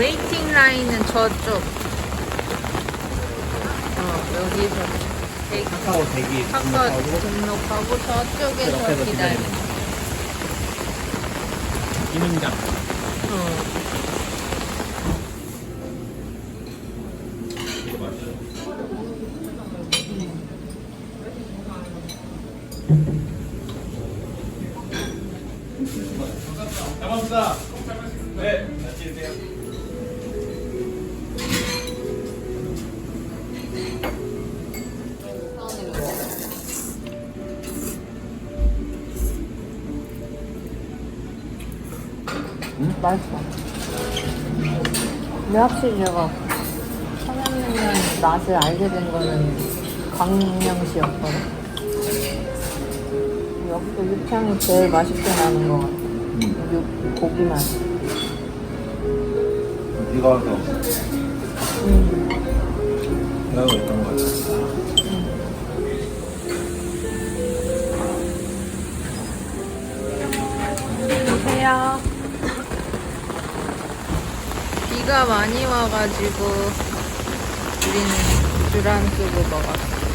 웨이팅 라인은 저쪽. 어, 여기서 대기, 카카오 대기 카카오 등록하고 등록하고 저쪽에서 옆에서. 기다리는 기능장 어. 고맙습니다 네 안녕히 계세요 맛있어. 근데 확실히 제가 평양냉면 맛을 알게 된 거는 광명시였거든. 여기서 육향이 제일 맛있게 나는 것 같아. 육 고기 맛. 네가 와서 음. 나고 있던 거 같아 보세요. 비가 많이 와가지고 우리는 줄안 쓰고 먹었어.